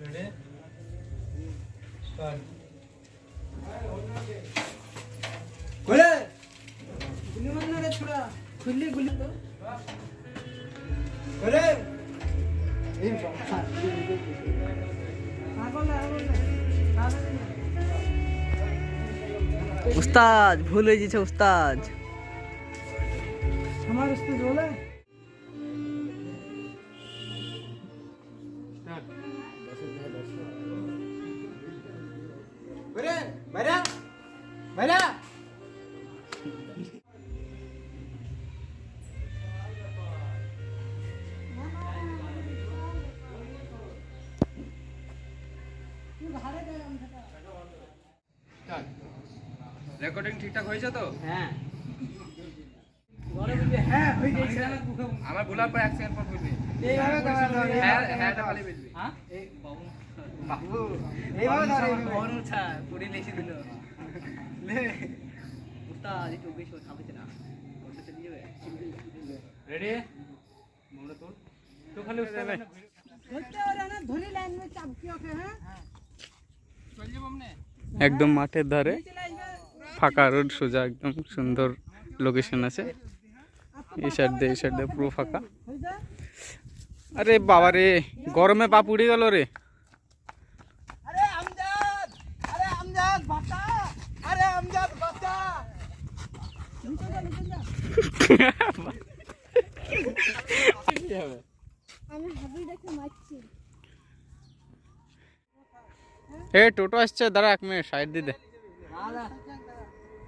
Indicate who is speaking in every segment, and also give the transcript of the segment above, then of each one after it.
Speaker 1: ready
Speaker 2: गुल्ली मत ना रे छोड़ा खुली गुल्ली तो खोले ये बात आ बोला आ बोला
Speaker 3: उस्ताद, भूल गई छे उस्ताद।
Speaker 2: हमारे उस्ताद बोला।
Speaker 1: রেকর্ডিং ঠিকঠাক হয়েছে তো?
Speaker 2: হ্যাঁ। হ্যাঁ
Speaker 1: আমার বলার পর এক সেকেন্ড পর হ্যাঁ হ্যাঁ
Speaker 2: হ্যাঁ? বাবু। এইভাবে
Speaker 3: উঠা পুরি লেসি দিল। উস্তাদ একটু বেশি খাবে না ওটা চলে যাবে
Speaker 1: রেডি মোড়ে তোর তো খালি উস্তাদ
Speaker 2: ধরতে ওরা না ধরে লাইন में চাপকি ওকে হ্যাঁ
Speaker 1: চল যাব আমনে
Speaker 4: একদম মাঠের ধারে
Speaker 2: চলে আসবে
Speaker 4: ফাঁকা রোড সোজা একদম সুন্দর লোকেশন আছে এই সাইড দিয়ে এই সাইড দিয়ে পুরো ফাঁকা
Speaker 2: হয়ে যা
Speaker 4: আরে বাবা রে গরমে পা পুড়ে গেল রে
Speaker 2: আরে আমজাদ আরে আমজাদ বাচ্চা আরে আমজাদ বাচ্চা নিচে যা নিচে যা
Speaker 5: আমি হাবি দেখে মারছি
Speaker 4: এ টোটো আসছে দাঁড়া এক মিনিট সাইড দিতে দে।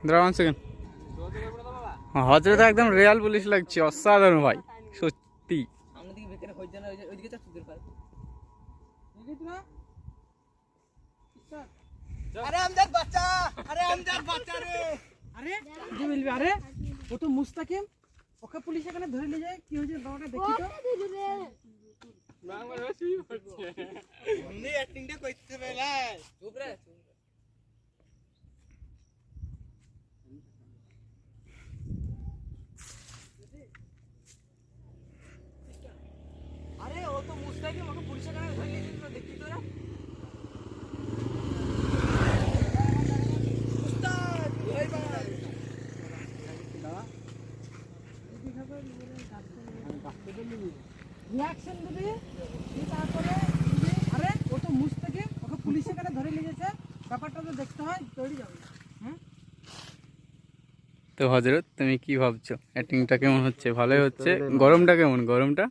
Speaker 4: দাঁড়া ওয়ান সেকেন্ড হজরত একদম রিয়াল পুলিশ লাগছে অসাধারণ ভাই সত্যি।
Speaker 2: আরে আমজাদ বাচ্চা আরে আমজাদ বাচ্চা রে। আরে কি বলবি আরে? ও তো মুস্তাকিম ওকে পুলিশ এখানে ধরে নিয়ে যায় কি হয়েছে বাবাটা দেখি তো।
Speaker 3: চুপ রে
Speaker 2: আরে ও তো মুস্তাকিম ওকে পুলিশ এখানে ধরে নিয়ে যেত দেখি তো রে উস্তাদ এই ভাই রিয়াকশন দিবি তারপরে আরে ও তো মুস্তাকিম ওকে পুলিশ এখানে ধরে নিয়ে গেছে। ব্যাপারটা তো দেখতে হয় তৈরি যাবে হ্যাঁ
Speaker 4: তো হজরত তুমি কি ভাবছ? অ্যাক্টিংটা কেমন হচ্ছে? ভালোই হচ্ছে? গরমটা কেমন? গরমটা?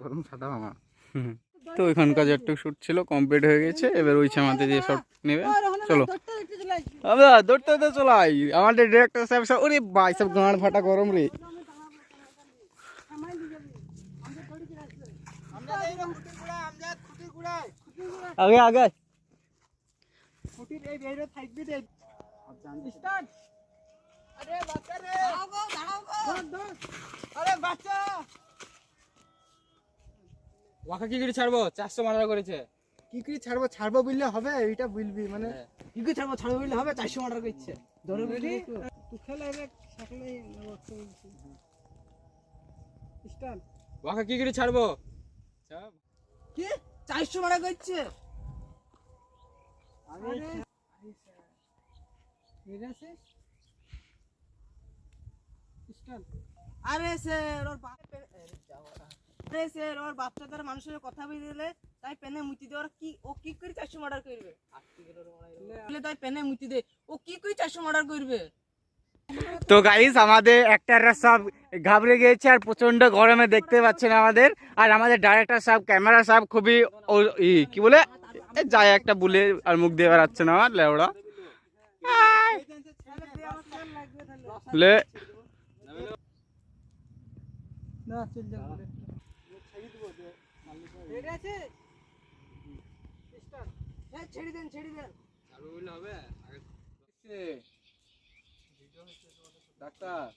Speaker 1: গরম সাদা মামা।
Speaker 4: হুম। তো ওইখানকার একটু শ্যুট ছিল কমপ্লিট হয়ে গেছে। এবার ওই ছামাতে দিয়ে শট নেবে। চলো। আমরা দৌড়তে দৌড়তে চলাই আমাদের ডিরেক্টর সাহেব সব ওরে ভাই সব গাঁড় ফাটা গরম রে
Speaker 2: আমরা এই রকম খুঁটির গুড়া আমজাদ খুঁটির গুড়ায় খুঁটির গুড়া
Speaker 4: আগে আগে
Speaker 2: খুঁটির এই বেরে থাকবি দে স্টার্ট। আরে বাচ্চা রে। দাঁড়াও গো দাঁড়াও গো। আরে বাচ্চা।
Speaker 1: ওয়াকা কি করে ছাড়বো? চারশো মারা করেছে।
Speaker 2: কি কি ছাড়বো? ছাড়বো বললে হবে এইটা বলবি মানে।
Speaker 3: কি করে ছাড়বো? ছাড়বো বললে হবে চারশো মার্ডার করছে।
Speaker 2: ধরে বুঝলি তুই খেলে এবার সকলে
Speaker 1: ওয়াকা কি করে ছাড়বো?
Speaker 3: কি চারশো মার্ডার করছে।
Speaker 2: আরে
Speaker 3: স্যার। ওর আরে স্যার ওর বাচ্চা তার মানুষের কথা বলে দিলে তাই পেনে মুতি দে। ওরা কি ও কি করে চারশো মার্ডার করবে? তাই পেনে মুতি দে। ও কি করে চারশো মার্ডার করবে?
Speaker 4: তো গাইস আমাদের অ্যাক্টাররা সব ঘাবড়ে গিয়েছে আর প্রচণ্ড গরমে দেখতে পাচ্ছেন আমাদের। আর আমাদের ডাইরেক্টর সাহেব ক্যামেরা সাহেব খুবই ও- ই, কি বলে? যায় একটা বুলে আর মুখ দিয়ে বেড়াচ্ছে না আমার লেওড়া। লে।
Speaker 2: হ্যাঁ ছেড়ে দেন ছেড়ে দেন। তো ডাক্তার।